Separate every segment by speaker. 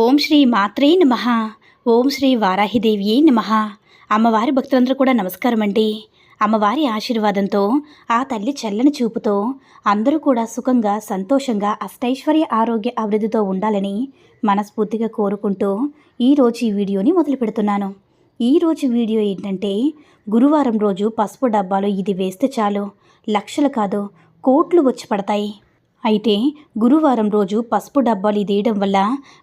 Speaker 1: ఓం శ్రీ మాత్రే నమ. ఓం శ్రీ వారాహిదేవియే నమ. అమ్మవారి భక్తులందరూ కూడా నమస్కారం అండి. అమ్మవారి ఆశీర్వాదంతో ఆ తల్లి చల్లని చూపుతో అందరూ కూడా సుఖంగా సంతోషంగా అష్టైశ్వర్య ఆరోగ్య అభివృద్ధితో ఉండాలని మనస్ఫూర్తిగా కోరుకుంటూ ఈరోజు ఈ వీడియోని మొదలు పెడుతున్నాను. ఈరోజు వీడియో ఏంటంటే గురువారం రోజు పసుపు డబ్బాలో ఇది వేస్తే చాలు. లక్షలు కాదు కోట్లు వచ్చి పడతాయి. అయితే గురువారం రోజు పసుపు డబ్బాలు ఇదేయడం వల్ల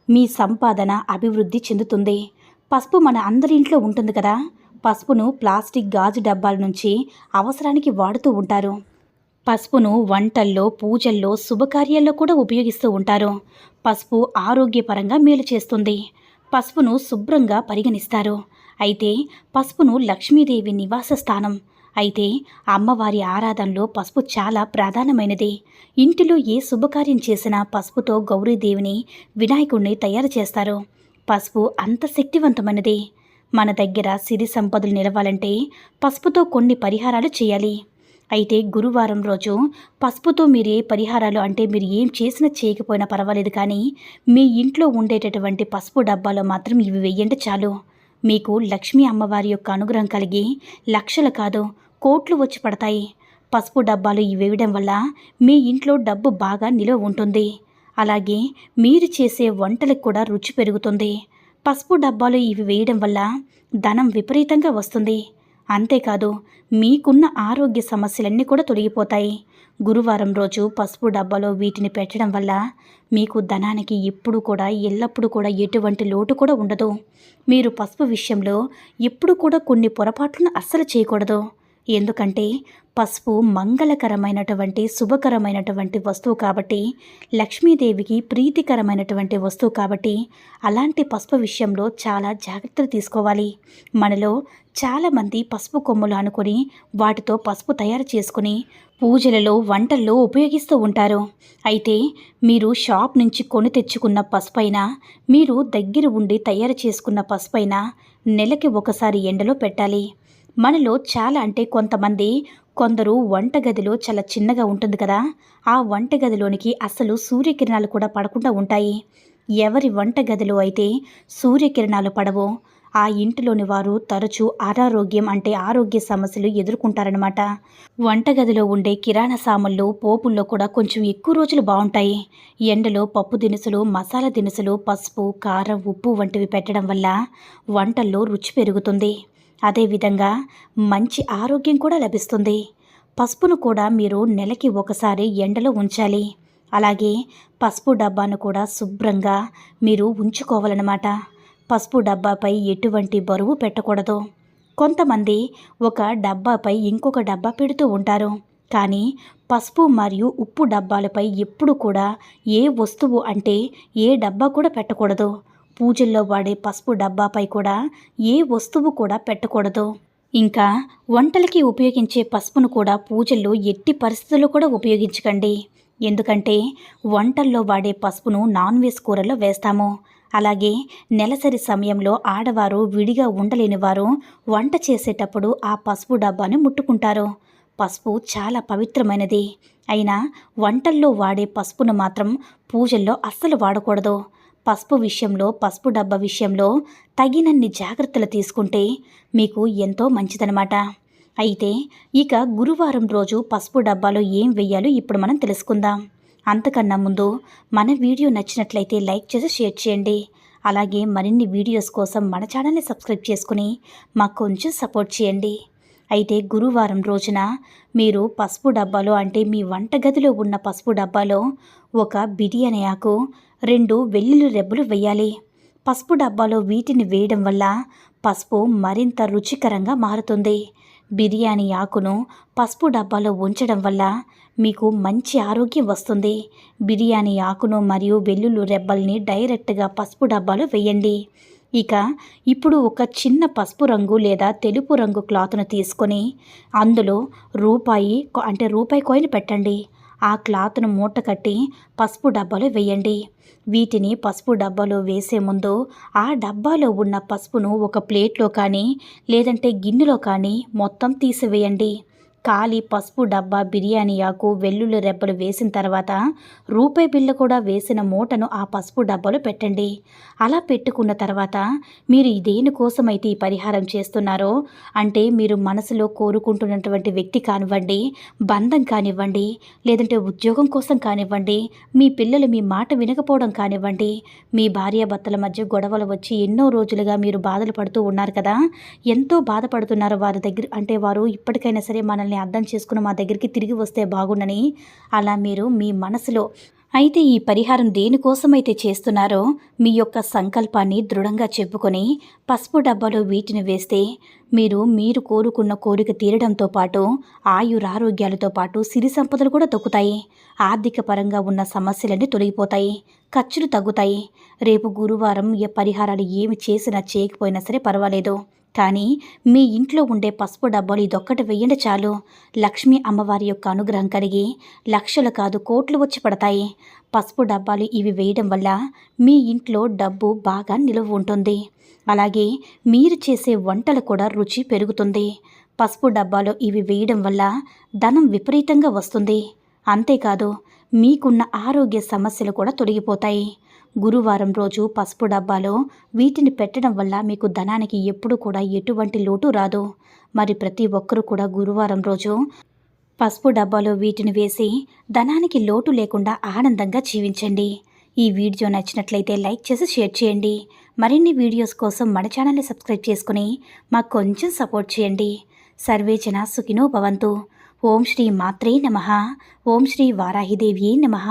Speaker 1: మీ సంపాదన అభివృద్ధి చెందుతుంది. పసుపు మన అందరి ఇంట్లో ఉంటుంది కదా. పసుపును ప్లాస్టిక్ గాజు డబ్బాల నుంచి అవసరానికి వాడుతూ ఉంటారు. పసుపును వంటల్లో పూజల్లో శుభకార్యాల్లో కూడా ఉపయోగిస్తూ ఉంటారు. పసుపు ఆరోగ్యపరంగా మేలు చేస్తుంది. పసుపును శుభ్రంగా పరిగణిస్తారు. అయితే పసుపును లక్ష్మీదేవి నివాస స్థానం. అయితే అమ్మవారి ఆరాధనలో పసుపు చాలా ప్రధానమైనది. ఇంటిలో ఏ శుభకార్యం చేసినా పసుపుతో గౌరీదేవిని వినాయకుడిని తయారు చేస్తారు? పసుపు అంత శక్తివంతమైనది. మన దగ్గర సిరి సంపదలు నిలవాలంటే పసుపుతో కొన్ని పరిహారాలు చేయాలి. అయితే గురువారం రోజు పసుపుతో మీరు ఏ పరిహారాలు అంటే మీరు ఏం చేసినా చేయకపోయినా పర్వాలేదు కానీ మీ ఇంట్లో ఉండేటటువంటి పసుపు డబ్బాలో మాత్రం ఇవి వెయ్యండి చాలు. మీకు లక్ష్మీ అమ్మవారి యొక్క అనుగ్రహం కలిగి లక్షలు కాదు కోట్లు వచ్చి పడతాయి. పసుపు డబ్బాలు ఇవి వేయడం వల్ల మీ ఇంట్లో డబ్బు బాగా నిలువ ఉంటుంది. అలాగే మీరు చేసే వంటలకు కూడా రుచి పెరుగుతుంది. పసుపు డబ్బాలు ఇవి వేయడం వల్ల ధనం విపరీతంగా వస్తుంది. అంతేకాదు మీకున్న ఆరోగ్య సమస్యలన్నీ కూడా తొలగిపోతాయి. గురువారం రోజు పసుపు డబ్బాలో వీటిని పెట్టడం వల్ల మీకు ధనానికి ఎప్పుడు కూడా ఎల్లప్పుడూ కూడా ఎటువంటి లోటు కూడా ఉండదు. మీరు పసుపు విషయంలో ఎప్పుడు కూడా కొన్ని పొరపాట్లను అస్సలు చేయకూడదు. ఎందుకంటే పసుపు మంగళకరమైనటువంటి శుభకరమైనటువంటి వస్తువు కాబట్టి లక్ష్మీదేవికి ప్రీతికరమైనటువంటి వస్తువు కాబట్టి అలాంటి పసుపు విషయంలో చాలా జాగ్రత్తలు తీసుకోవాలి. మనలో చాలామంది పసుపు కొమ్ములు అనుకుని వాటితో పసుపు తయారు చేసుకుని పూజలలో వంటల్లో ఉపయోగిస్తూ ఉంటారు. అయితే మీరు షాప్ నుంచి కొని తెచ్చుకున్న పసుపైన మీరు దగ్గర ఉండి తయారు చేసుకున్న పసుపైన నెలకి ఒకసారి ఎండలో పెట్టాలి. మనలో చాలా అంటే కొంతమంది కొందరు వంటగదిలో చాలా చిన్నగా ఉంటుంది కదా ఆ వంటగదిలోనికి అసలు సూర్యకిరణాలు కూడా పడకుండా ఉంటాయి. ఎవరి వంటగదిలో అయితే సూర్యకిరణాలు పడవో ఆ ఇంటిలోని వారు తరచూ అనారోగ్యం అంటే ఆరోగ్య సమస్యలు ఎదుర్కొంటారనమాట వంటగదిలో ఉండే కిరాణా సామాన్లు పోపుల్లో కూడా కొంచెం ఎక్కువ రోజులు బాగుంటాయి. ఎండలో పప్పు దినుసులు మసాలా దినుసులు పసుపు కారం ఉప్పు వంటివి పెట్టడం వల్ల వంటల్లో రుచి పెరుగుతుంది. అదేవిధంగా మంచి ఆరోగ్యం కూడా లభిస్తుంది. పసుపును కూడా మీరు నెలకి ఒకసారి ఎండలో ఉంచాలి. అలాగే పసుపు డబ్బాను కూడా శుభ్రంగా మీరు ఉంచుకోవాలన్నమాట. పసుపు డబ్బాపై ఎటువంటి బరువు పెట్టకూడదు. కొంతమంది ఒక డబ్బాపై ఇంకొక డబ్బా పెడుతూ ఉంటారు. కానీ పసుపు మరియు ఉప్పు డబ్బాలపై ఎప్పుడు కూడా ఏ వస్తువు అంటే ఏ డబ్బా కూడా పెట్టకూడదు. పూజల్లో వాడే పసుపు డబ్బాపై కూడా ఏ వస్తువు కూడా పెట్టకూడదు. ఇంకా వంటలకి ఉపయోగించే పసుపును కూడా పూజల్లో ఎట్టి పరిస్థితుల్లో కూడా ఉపయోగించకండి. ఎందుకంటే వంటల్లో వాడే పసుపును నాన్ వెజ్ కూరల్లో వేస్తాము. అలాగే నెలసరి సమయంలో ఆడవారు విడిగా ఉండలేని వారు వంట చేసేటప్పుడు ఆ పసుపు డబ్బాను ముట్టుకుంటారు. పసుపు చాలా పవిత్రమైనది. అయినా వంటల్లో వాడే పసుపును మాత్రం పూజల్లో అస్సలు వాడకూడదు. పసుపు విషయంలో పసుపు డబ్బా విషయంలో తగినన్ని జాగ్రత్తలు తీసుకుంటే మీకు ఎంతో మంచిదనమాట అయితే ఇక గురువారం రోజు పసుపు డబ్బాలో ఏం వెయ్యాలో ఇప్పుడు మనం తెలుసుకుందాం. అంతకన్నా ముందు మన వీడియో నచ్చినట్లయితే లైక్ చేసి షేర్ చేయండి. అలాగే మరిన్ని వీడియోస్ కోసం మన ఛానల్ని సబ్స్క్రైబ్ చేసుకుని మాకు కొంచెం సపోర్ట్ చేయండి. అయితే గురువారం రోజున మీరు పసుపు డబ్బాలో అంటే మీ వంటగదిలో ఉన్న పసుపు డబ్బాలో ఒక బిర్యానీ ఆకు రెండు వెల్లుల్లి రెబ్బలు వేయాలి. పసుపు డబ్బాలో వీటిని వేయడం వల్ల పసుపు మరింత రుచికరంగా మారుతుంది. బిర్యానీ ఆకును పసుపు డబ్బాలో ఉంచడం వల్ల మీకు మంచి ఆరోగ్యం వస్తుంది. బిర్యానీ ఆకును మరియు వెల్లుల్లి రెబ్బల్ని డైరెక్ట్గా పసుపు డబ్బాలో వేయండి. ఇక ఇప్పుడు ఒక చిన్న పసుపు రంగు లేదా తెలుపు రంగు క్లాత్ను తీసుకొని అందులో రూపాయి అంటే రూపాయి కాయిన్ పెట్టండి. ఆ క్లాత్ను మూట కట్టి పసుపు డబ్బాలో వేయండి. వీటిని పసుపు డబ్బాలో వేసే ముందు ఆ డబ్బాలో ఉన్న పసుపును ఒక ప్లేట్లో కానీ లేదంటే గిన్నెలో కానీ మొత్తం తీసివేయండి. ఖాళీ పసుపు డబ్బా బిర్యానీ ఆకు వెల్లుల్లి రెబ్బలు వేసిన తర్వాత రూపాయి బిల్లు కూడా వేసిన మూటను ఆ పసుపు డబ్బాలో పెట్టండి. అలా పెట్టుకున్న తర్వాత మీరు దేనికోసమైతే ఈ పరిహారం చేస్తున్నారో అంటే మీరు మనసులో కోరుకుంటున్నటువంటి వ్యక్తి కానివ్వండి బంధం కానివ్వండి లేదంటే ఉద్యోగం కోసం కానివ్వండి మీ పిల్లలు మీ మాట వినకపోవడం కానివ్వండి మీ భార్యాభర్తల మధ్య గొడవలు వచ్చి ఎన్నో రోజులుగా మీరు బాధలు పడుతూ ఉన్నారు కదా ఎంతో బాధపడుతున్నారు వారి దగ్గర అంటే వారు ఇప్పటికైనా సరే మనల్ని అర్థం చేసుకుని మా దగ్గరికి తిరిగి వస్తే బాగుండని అలా మీరు మీ మనసులో అయితే ఈ పరిహారం దేనికోసమైతే చేస్తున్నారో మీ యొక్క సంకల్పాన్ని దృఢంగా చెప్పుకొని పసుపు డబ్బాలో వీటిని వేస్తే మీరు మీరు కోరుకున్న కోరిక తీరడంతో పాటు ఆయురారోగ్యాలతో పాటు సిరి సంపదలు కూడా తగ్గుతాయి ఆర్థిక పరంగా ఉన్న సమస్యలన్నీ తొలగిపోతాయి. ఖర్చులు తగ్గుతాయి. రేపు గురువారం ఏ పరిహారాలు ఏమి చేసినా చేయకపోయినా సరే పర్వాలేదు. కానీ మీ ఇంట్లో ఉండే పసుపు డబ్బాలు ఇదొక్కటి వెయ్యండి చాలు. లక్ష్మీ అమ్మవారి యొక్క అనుగ్రహం కలిగి లక్షలు కాదు కోట్లు వచ్చి పడతాయి. పసుపు డబ్బాలు ఇవి వేయడం వల్ల మీ ఇంట్లో డబ్బు బాగా నిలువ ఉంటుంది. అలాగే మీరు చేసే వంటలు కూడా రుచి పెరుగుతుంది. పసుపు డబ్బాలో ఇవి వేయడం వల్ల ధనం విపరీతంగా వస్తుంది. అంతేకాదు మీకున్న ఆరోగ్య సమస్యలు కూడా తొలగిపోతాయి. గురువారం రోజు పసుపు డబ్బాలో వీటిని పెట్టడం వల్ల మీకు ధనానికి ఎప్పుడు కూడా ఎటువంటి లోటు రాదు. మరి ప్రతి ఒక్కరూ కూడా గురువారం రోజు పసుపు డబ్బాలో వీటిని వేసి ధనానికి లోటు లేకుండా ఆనందంగా జీవించండి. ఈ వీడియో నచ్చినట్లయితే లైక్ చేసి షేర్ చేయండి. మరిన్ని వీడియోస్ కోసం మన ఛానల్ని సబ్స్క్రైబ్ చేసుకుని మాకు కొంచెం సపోర్ట్ చేయండి. సర్వే జన సుఖినో భవంతు. ఓం శ్రీ మాత్రే నమ. ఓం శ్రీ వారాహిదేవి నమః.